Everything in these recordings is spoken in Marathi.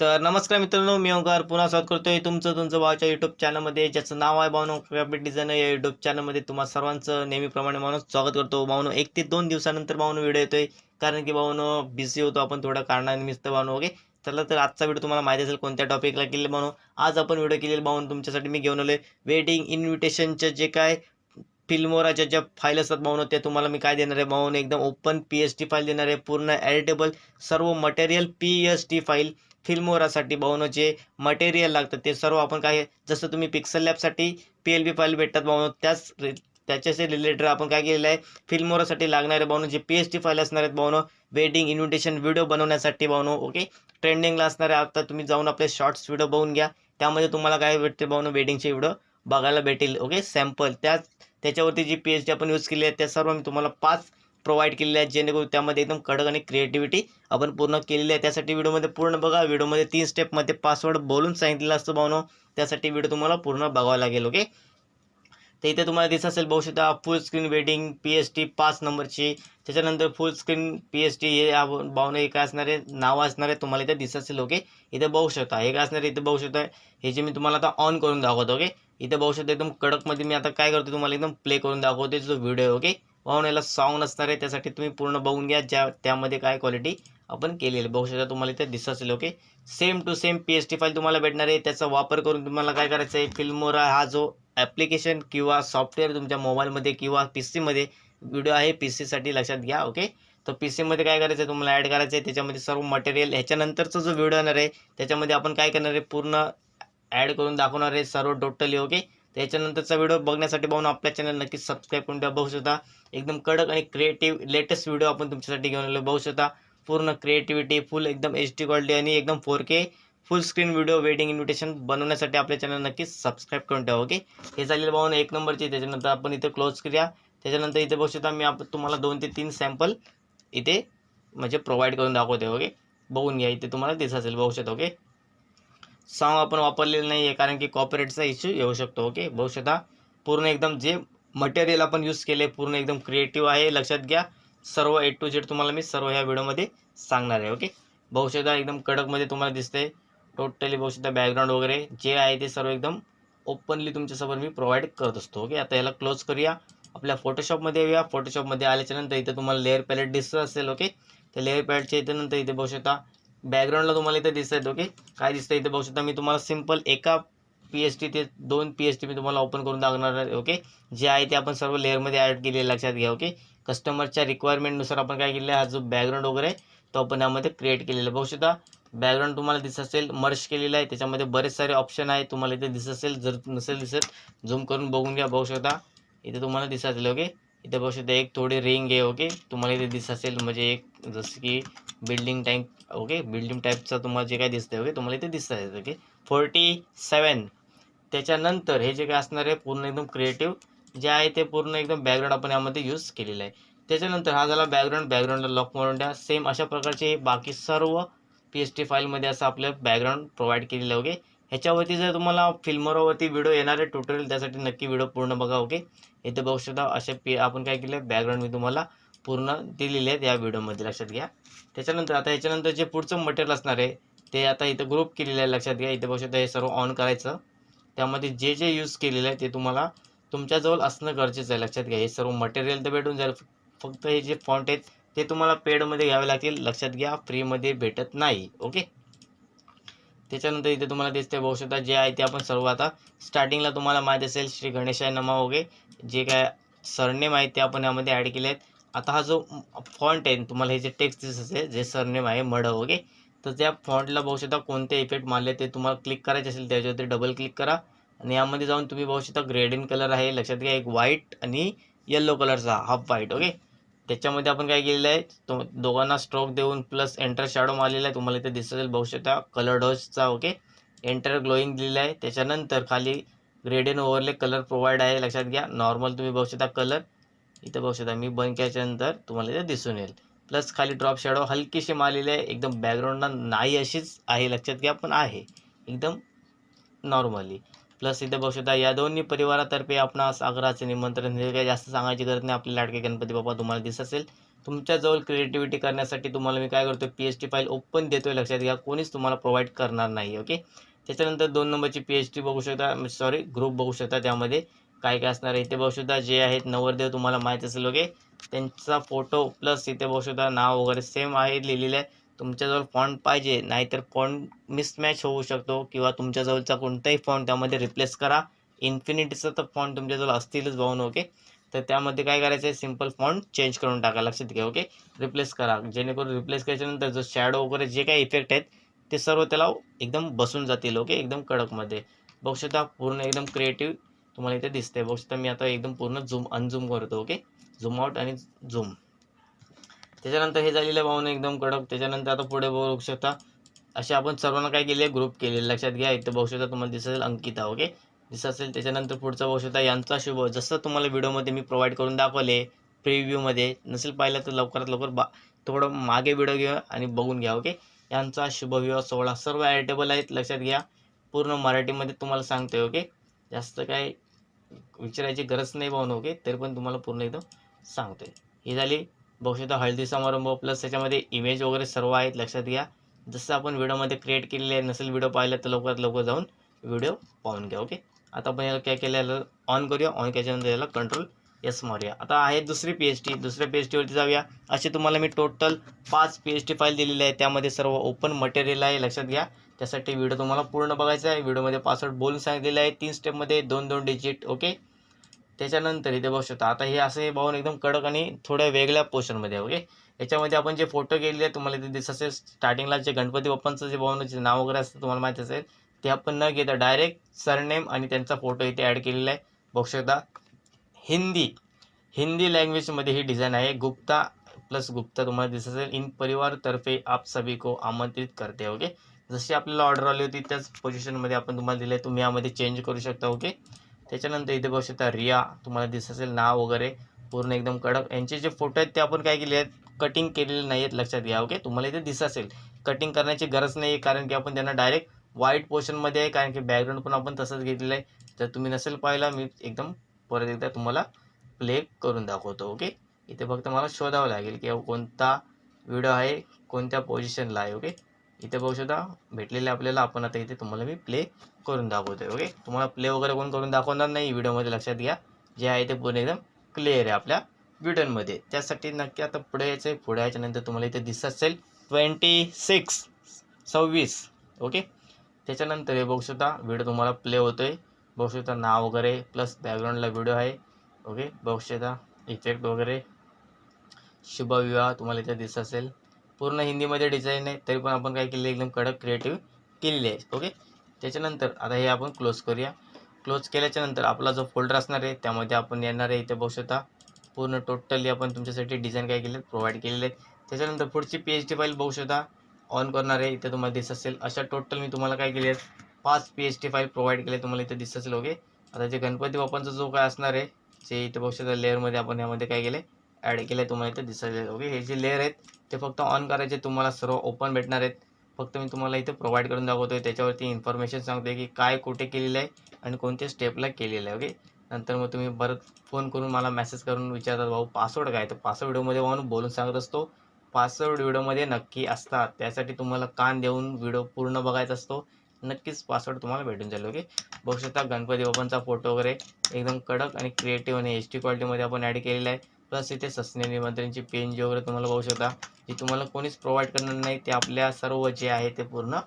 तर नमस्कार मित्रांनो मी ओंकार पुन्हा स्वागत करतोय तुमचं तुमचं भावाच्या युट्यूब चॅनलमध्ये ज्याचं नाव आहे भावनो ग्राफिक डिझाईन या युट्यूब चॅनलमध्ये तुम्हाला सर्वांचं नेहमीप्रमाणे माणूस स्वागत करतो. भावनो एक ते दोन दिवसानंतर भावनो व्हिडिओ येतोय. कारण की भावनो बिझी होतो आपण थोड्या कारणानिमित्त भावनो ओके चला तर आजचा व्हिडिओ तुम्हाला माहिती असेल कोणत्या टॉपिकला केले भावनो. आज आपण व्हिडिओ केलेला भावनो तुमच्यासाठी मी घेऊन आलोय. वेडिंग इन्व्हिटेशनचे जे काय फिल्मोराच्या ज्या फाईल असतात भाऊन त्या तुम्हाला मी काय देणार आहे? भाऊन एकदम open P H T file देणार आहे. पूर्ण एडिटेबल सर्व material P H T file फिल्मोरासाठी भावनो जे मटेरियल लागतं ते सर्व आपण काय जसं तुम्ही पिक्सल लॅबसाठी पी एल बी फाईल भेटतात भावनो त्याच रि त्याच्याशी रिलेटेड आपण काय केलेलं आहे फिल्मोरासाठी लागणारे भावनो J P H D file असणार आहेत भावनो वेडिंग इन्व्हिटेशन व्हिडिओ बनवण्यासाठी भावनो ओके ट्रेंडिंगला असणारे आता तुम्ही जाऊन आपले शॉर्ट्स व्हिडिओ बघून घ्या. त्यामध्ये तुम्हाला काय भेटते भावनो वेडिंगचे व्हिडिओ बघायला भेटेल ओके सॅम्पल त्याच त्याच्यावरती जी पी एच डी आपण यूज केली आहे त्या सर्व मी तुम्हाला पाच प्रोव्हाइड केलेले आहेत जेणेकरून त्यामध्ये एकदम कडक आणि क्रिएटिव्हिटी आपण पूर्ण केलेली आहे. त्यासाठी व्हिडिओमध्ये पूर्ण बघा. व्हिडिओमध्ये तीन स्टेपमध्ये पासवर्ड बोलून सांगितलेला असतो भावनो. त्यासाठी व्हिडिओ तुम्हाला पूर्ण बघावा लागेल ओके तर इथे तुम्हाला दिसत असेल बघू शकता full screen wedding P H T पाच नंबरची त्याच्यानंतर full screen P H T हे आप- भावना हे काय असणारे नावं तुम्हाला इथे दिसत असेल ओके इथे बघू शकता हे काय इथे बघू शकता हे जे मी तुम्हाला आता ऑन करून दाखवतो ओके इथे बघू शकता एकदम कडकमध्ये मी आता काय करतो तुम्हाला एकदम प्ले करून दाखवते जो व्हिडिओ ओके वाहण्याला सॉन्ग नसणार आहे त्यासाठी तुम्ही पूर्ण बघून घ्या ज्या त्यामध्ये काय क्वालिटी आपण केलेली. बघू शकता तुम्हाला इथे दिसत असेल okay same to same P H T file तुम्हाला भेटणार आहे. त्याचा वापर करून तुम्हाला काय करायचं आहे फिल्मोरा हा जो ॲप्लिकेशन किंवा सॉफ्टवेअर तुमच्या मोबाईलमध्ये किंवा पी सीमध्ये व्हिडिओ आहे पी सीसाठी लक्षात घ्या ओके तर पी सीमध्ये काय करायचं आहे तुम्हाला ॲड करायचं आहे त्याच्यामध्ये सर्व मटेरियल ह्याच्यानंतरचा जो व्हिडिओ येणार आहे त्याच्यामध्ये आपण काय करणार आहे पूर्ण ॲड करून दाखवणार आहे सर्व टोटली ओके त्याच्यानंतरचा व्हिडिओ बघण्यासाठी पाहून आपल्या चॅनल नक्कीच सबस्क्राईब करून द्या बघू शकता एकदम कडक आणि क्रिएटिव्ह लेटेस्ट व्हिडिओ आपण तुमच्यासाठी घेऊन आलो बघू शकता पूर्ण क्रिएटिव्हिटी फुल एकदम एच डी क्वालिटी आणि एकदम four K full screen video wedding invitation बनवण्यासाठी आपल्या चॅनल नक्कीच सबस्क्राईब करून ठेवा ओके हे झालेलं पाहून एक नंबरची त्याच्यानंतर आपण इथे क्लोज करूया. त्याच्यानंतर इथे बघू शकता मी आप तुम्हाला दोन ते तीन सॅम्पल इथे म्हणजे प्रोव्हाइड करून दाखवते ओके बघून घ्या इथे तुम्हाला दिसत असेल बघू शकता ओके सॉन्ग आपण वापरलेलं नाही आहे कारण की कॉपरेटचा इश्यू येऊ शकतो ओके बघू पूर्ण एकदम जे मटेरियल आपण यूज केले पूर्ण एकदम क्रिएटिव्ह आहे लक्षात घ्या. सर्व ए टू झेड तुम्हाला मी सर्व ह्या व्हिडिओमध्ये सांगणार आहे ओके बघू एकदम कडकमध्ये तुम्हाला दिसतंय. टोटली बघू बॅकग्राऊंड वगैरे जे आहे ते सर्व एकदम ओपनली तुमच्यासोबत मी प्रोव्हाइड करत असतो ओके आता याला क्लोज करूया. आपल्या फोटोशॉपमध्ये येऊया. फोटोशॉपमध्ये आल्याच्यानंतर इथे तुम्हाला लेअर पॅलेट दिसत असेल ओके त्या लेअर पॅलेटच्या इथे नंतर इथे बघू शकता बॅकग्राऊंडला तुम्हाला इथे दिसत आहेत ओके काय दिसतं इथे? बघू शकता मी तुम्हाला सिंपल एका पी एच टी ते दोन पी एच टी मी तुम्हाला ओपन करून दाखवणार आहे ओके जे आहे ते आपण सर्व लेअरमध्ये ॲड केले लक्षात घ्या ओके कस्टमरच्या रिक्वायरमेंटनुसार आपण काय केलेलं आहे? हा जो बॅकग्राऊंड वगैरे आहे तो आपण यामध्ये क्रिएट केलेला आहे. बघू शकता बॅकग्राऊंड तुम्हाला दिसत असेल मर्श केलेला आहे. त्याच्यामध्ये बरेच सारे ऑप्शन आहे तुम्हाला इथे दिसत असेल जर नसेल दिसत झूम करून बघून घ्या. बघू शकता इथे तुम्हाला दिसत असेल ओके इथे बघू शकता एक थोडी रिंग आहे ओके तुम्हाला इथे दिसत असेल म्हणजे एक जसं की बिल्डिंग टाईप ओके बिल्डिंग टाईपचं तुम्हाला जे काय दिसतंय ओके तुम्हाला इथे दिसत आहे ओके फोर्टी सेवन त्याच्यानंतर हे जे काय असणार आहे पूर्ण एकदम क्रिएटिव्ह जे आहे ते पूर्ण एकदम बॅकग्राऊंड आपण यामध्ये यूज केलेलं आहे. त्याच्यानंतर हा झाला बॅकग्राऊंड बॅकग्राऊंडला लॉक मारून द्या सेम अशा प्रकारचे बाकी सर्व पी एच टी फाईलमध्ये असं आपलं बॅकग्राऊंड प्रोव्हाइड केलेलं आहे ओके ह्याच्यावरती जर तुम्हाला फिल्मवरती व्हिडिओ येणार आहे ट्युटोरियल त्यासाठी नक्की व्हिडिओ पूर्ण बघा ओके इथे बघू शकता असे पी आपण काय केलं आहे बॅकग्राऊंड मी तुम्हाला पूर्ण दिलेले आहेत या व्हिडिओमध्ये लक्षात घ्या. त्याच्यानंतर आता ह्याच्यानंतर जे पुढचं मटेरियल असणार आहे ते आता इथं ग्रुप केलेलं आहे लक्षात घ्या. इथे बघू शकता हे सर्व ऑन करायचं. त्यामध्ये जे जे यूज केलेलं आहे ते तुम्हाला तुमच्याजवळ असणं गरजेचं आहे लक्षात घ्या. हे सर्व मटेरियल तर भेटून जाईल फक्त हे जे फॉन्ट आहेत ते तुम्हाला पेडमध्ये घ्यावे लागतील लक्षात घ्या फ्रीमध्ये भेटत नाही ओके त्याच्यानंतर इथे तुम्हाला दिसते बघू शकता जे आहे ते आपण सर्व आता स्टार्टिंगला तुम्हाला माहीत असेल श्री गणेशाय नमा ओके जे काय सरनेम आहे ते आपण यामध्ये ॲड केले आहेत. आता हा जो फॉन्ट आहे तुम्हाला हे जे टेक्स्ट दिसत असेल जे सरनेम आहे मड ओके? तर त्या फॉन्टला बघू शकता कोणते इफेक्ट मारले ते तुम्हाला क्लिक करायचे असेल त्याच्यावरती डबल क्लिक करा. आणि यामध्ये जाऊन तुम्ही बघू शकता ग्रेडिन कलर आहे. लक्षात घ्या एक व्हाईट आणि येल्लो कलरचा हाफ व्हाईट ओके? त्याच्यामध्ये आपण काय केलेलं आहे तो दोघांना स्ट्रोक देऊन प्लस एंटर शॅडो मारलेला आहे तुम्हाला इथे दिसत असेल बघू शकता कलर डोजचा ओके एंटर ग्लोईंग दिलेला आहे त्याच्यानंतर खाली ग्रेडियन ओव्हरले कलर प्रोव्हाइड आहे लक्षात घ्या. नॉर्मल तुम्ही बघू शकता कलर इथं बघू शकता मी बंद केल्याच्यानंतर तुम्हाला इथे दिसून येईल. प्लस खाली ड्रॉप शॅडो हलकीशी मारलेली आहे एकदम बॅकग्राऊंडला नाही अशीच आहे लक्षात घ्या पण आहे. एकदम नॉर्मली प्लस इथे बघू शकता या दोन्ही परिवारातर्फे आपणास आग्रहाचे निमंत्रण हे काही जास्त सांगायची गरज नाही. आपले लाडके गणपती बाप्पा तुम्हाला दिसत असेल. तुमच्याजवळ क्रिएटिव्हिटी करण्यासाठी तुम्हाला मी काय करतो P H T file open देतोय. लक्षात घ्या कोणीच तुम्हाला प्रोव्हाइड करणार नाही ओके त्याच्यानंतर दोन नंबरची पी एच टी बघू शकता. सॉरी ग्रुप बघू शकता त्यामध्ये. काय काय असणार आहे? इथे बघू शकता जे आहेत नवरदेव तुम्हाला माहीत असेल ओके त्यांचा फोटो प्लस इथे बघू शकता नाव वगैरे सेम आहे लिहिलेलं आहे. तुमच्याजवळ फॉन्ट पाहिजे नाहीतर फॉन्ट मिसमॅच होऊ शकतो किंवा तुमच्याजवळचा कोणताही फॉन्ट त्यामध्ये रिप्लेस करा. इन्फिनिटीचा तर फॉन्ट तुमच्याजवळ असतीलच भाऊन ओके तर त्यामध्ये काय करायचं आहे सिंपल फॉन्ट चेंज करून टाका लक्षात घ्या ओके रिप्लेस करा. जेणेकरून रिप्लेस केल्याच्यानंतर जो शॅडो वगैरे जे काही इफेक्ट आहेत ते सर्व त्याला एकदम बसून जातील ओके एकदम कडकमध्ये. बघू शकता पूर्ण एकदम क्रिएटिव्ह तुम्हाला इथे दिसते बघू शकता मी आता एकदम पूर्ण झूम अनझूम करतो ओके झूम आउट आणि झूम त्याच्यानंतर हे झालेलं आहे भाऊन एकदम कडक. त्याच्यानंतर आता पुढे बघू शकता. असे आपण सर्वांना काय केले ग्रुप केले लक्षात घ्या इथं बघू शकता तुम्हाला दिसत असेल अंकिता ओके दिसत असेल. त्याच्यानंतर पुढचा बघू शकता यांचा शुभ. जसं तुम्हाला व्हिडिओमध्ये मी प्रोव्हाइड करून दाखवले प्रिव्ह्यूमध्ये नसेल पाहिलं तर लवकरात लवकर बा थोडं मागे व्हिडिओ घ्या आणि बघून घ्या ओके यांचा शुभविवाह सोहळा. सर्व ॲडिटेबल आहेत लक्षात घ्या. पूर्ण मराठीमध्ये तुम्हाला सांगतोय ओके जास्त काय विचारायची गरज नाही भाऊन ओके तरी पण तुम्हाला पूर्ण एकदम सांगतोय. ही झाली बघू शकता हळदी समारंभ प्लस त्याच्यामध्ये इमेज वगैरे सर्व आहेत लक्षात घ्या. जसं आपण व्हिडिओमध्ये क्रिएट केलेले आहे नसेल व्हिडिओ पाहिला तर लवकरात लवकर जाऊन व्हिडिओ पाहून घ्या ओके आता आपण याला काय केलं याला ऑन करूया. ऑन केल्यानंतर याला कंट्रोल यस मारूया. आता आहे दुसरी पी एच टी दुसऱ्या पी एच टीवरती जाऊया. असे तुम्हाला मी टोटल पाच पी एच टी फाईल दिलेली आहे. त्यामध्ये सर्व ओपन मटेरियल आहे लक्षात घ्या. त्यासाठी व्हिडिओ तुम्हाला पूर्ण बघायचा आहे. व्हिडिओमध्ये पासवर्ड बोलून सांगितलेलं आहे. तीन स्टेपमध्ये दोन दोन डिजिट ओके त्याच्यानंतर इथे बघू शकता आता हे असे पाहून एकदम कडक आणि थोड्या वेगळ्या पोर्शनमध्ये ओके याच्यामध्ये आपण जे फोटो केलेले आहेत तुम्हाला ते दिसत असेल स्टार्टिंगला जे गणपती बाप्पांचं जे भावनाचे नाव वगैरे असतं तुम्हाला माहिती असेल ते आपण न घेता डायरेक्ट सरनेम आणि त्यांचा फोटो इथे ॲड केलेला आहे. बघू शकता हिंदी हिंदी लँग्वेजमध्ये ही डिझाईन आहे. गुप्ता प्लस गुप्ता तुम्हाला दिसत असेल. इन परिवारतर्फे आप सभी को आमंत्रित करते ओके जशी आपल्याला ऑर्डर आली होती त्याच पोझिशनमध्ये आपण तुम्हाला दिले तुम्ही यामध्ये चेंज करू शकता ओके त्याच्यानंतर इथे बघू शकता रिया तुम्हाला दिसत असेल नाव वगैरे पूर्ण एकदम कडक. यांचे जे फोटो आहेत ते आपण काय केले आहेत? कटिंग केलेले नाही आहेत लक्षात घ्या ओके तुम्हाला इथे दिसत असेल. कटिंग करण्याची गरज नाही आहे कारण की आपण त्यांना डायरेक्ट व्हाईट पोर्शनमध्ये आहे कारण की बॅकग्राऊंड पण आपण तसंच घेतलेलं आहे. जर तुम्ही नसेल पाहिला मी एकदम परत एकदा तुम्हाला प्ले करून दाखवतो ओके इथे फक्त मला शोधावं लागेल की कोणता व्हिडिओ आहे कोणत्या पोझिशनला आहे ओके इथे बघू शकता भेटलेले आपल्याला आपण आता इथे तुम्हाला मी प्ले करून दाखवतोय ओके तुम्हाला प्ले वगैरे कोण करून दाखवणार नाही व्हिडिओमध्ये लक्षात घ्या. जे आहे ते पूर्ण एकदम क्लिअर आहे आपल्या व्हिडिओमध्ये. त्यासाठी नक्की आता पुढे यायचं आहे पुढे याच्यानंतर तुम्हाला इथे दिसत असेल ट्वेंटी सिक्स सव्वीस ओके त्याच्यानंतर हे बघू शकता व्हिडिओ तुम्हाला प्ले होतोय. बघू शकता नाव वगैरे प्लस बॅकग्राऊंडला व्हिडिओ आहे ओके बघू शकता इफेक्ट वगैरे. शुभविवाह तुम्हाला इथे दिसत असेल. पूर्ण हिंदीमध्ये डिझाईन आहे तरी पण आपण काय केले एकदम कडक क्रिएटिव्ह केलेली आहे ओके त्याच्यानंतर आता हे आपण क्लोज करूया. क्लोज केल्याच्यानंतर आपला जो फोल्डर असणार आहे त्यामध्ये आपण येणार आहे इथे बघू शकता. पूर्ण टोटली आपण तुमच्यासाठी डिझाईन काय केले प्रोव्हाइड केलेले आहेत. त्याच्यानंतर पुढची पी एच डी फाईल बघू शकता. ऑन करणार आहे इथे तुम्हाला दिसत असेल. अशा टोटल मी तुम्हाला काय केले आहेत पाच P H D file provide केले तुम्हाला इथे दिसत असेल ओके आता जे गणपती बाप्पांचा जो काय असणार आहे जे इथे बघू शकता लेअरमध्ये आपण यामध्ये काय केले ॲड केलं आहे तुम्हाला इथे दिसत ओके हे जे लेअर आहेत ते फक्त ऑन करायचे तुम्हाला सर्व ओपन भेटणार आहेत. फक्त मी तुम्हाला इथे प्रोव्हाइड करून दाखवतोय त्याच्यावरती इन्फॉर्मेशन सांगतोय की काय कुठे केलेलं आहे आणि कोणत्या स्टेपला केलेलं आहे ओके नंतर मग तुम्ही परत फोन करून मला मेसेज करून विचारतात भाऊ पासवर्ड काय? तर पासवर्ड व्हिडिओमध्ये म्हणून बोलून सांगत असतो. पासवर्ड व्हिडिओमध्ये नक्की असतात. त्यासाठी तुम्हाला कान देऊन व्हिडिओ पूर्ण बघायचा असतो. नक्कीच पासवर्ड तुम्हाला भेटून जाईल ओके बघू शकता गणपती बाबांचा फोटो वगैरे एकदम कडक आणि क्रिएटिव्ह आणि एच टी क्वालिटीमध्ये आपण ॲड केलेला आहे. प्लस इथे सस्ने निमंत्रणची पेन जी वगैरे तुम्हाला बघू शकता जी तुम्हाला कोणीच प्रोव्हाइड करणार नाही ते आपल्या सर्व जे आहे ते पूर्ण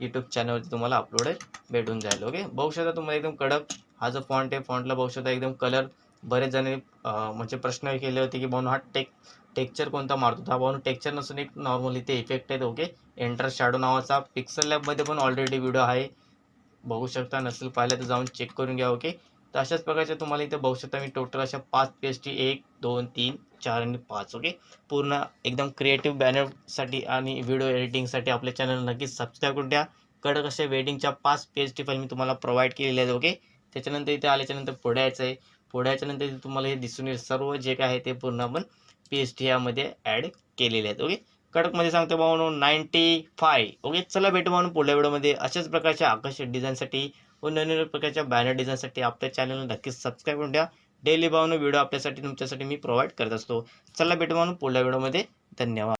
यूट्यूब चॅनलवरती तुम्हाला अपलोड भेटून जाईल ओके बघू शकता तुम्हाला एकदम कडक हा जो फॉन्ट आहे फॉन्टला बघू शकता एकदम कलर बरेच जण म्हणजे प्रश्न केले होते की भाऊ हा टेक टेक्चर कोणता मारतो? हा भाऊ टेक्चर नसून एक नॉर्मली ते इफेक्ट आहेत ओके एंटर शॅडो नावाचा पिक्सल लॅबमध्ये पण ऑलरेडी व्हिडिओ आहे. बघू शकता नसेल पाहिलं तर जाऊन चेक करून घ्या ओके तर अशाच प्रकारच्या तुम्हाला इथे बघू शकता मी टोटल अशा पाच पेजची एक दोन तीन चार आणि पाच ओके पूर्ण एकदम क्रिएटिव्ह बॅनरसाठी आणि व्हिडिओ एडिटिंगसाठी आपल्या चॅनल नक्कीच सबस्क्राईब करून द्या कडक अशा वेडिंगच्या पाच पेजची फाईल मी तुम्हाला प्रोव्हाइड केलेले आहेत ओके त्याच्यानंतर इथे आल्याच्यानंतर पुढे यायचं आहे. पुढे याच्यानंतर इथे तुम्हाला हे दिसून येईल. सर्व जे काय आहे ते पूर्ण आपण पी एच टी यामध्ये ॲड केलेले आहेत ओके कडकमध्ये सांगतो भाऊ नाईन्टी फाय ओके चला भेटू म्हणून पुढल्या व्हिडिओमध्ये अशाच प्रकारच्या आकर्षक डिझाईनसाठी व नवीन प्रकारच्या बॅनर डिझाईनसाठी आपल्या चॅनलला नक्कीच सबस्क्राईब करून द्या डेली भावनं व्हिडिओ आपल्यासाठी तुमच्यासाठी मी प्रोव्हाइड करत असतो. चला भेटू म्हणून पुढल्या व्हिडिओमध्ये धन्यवाद.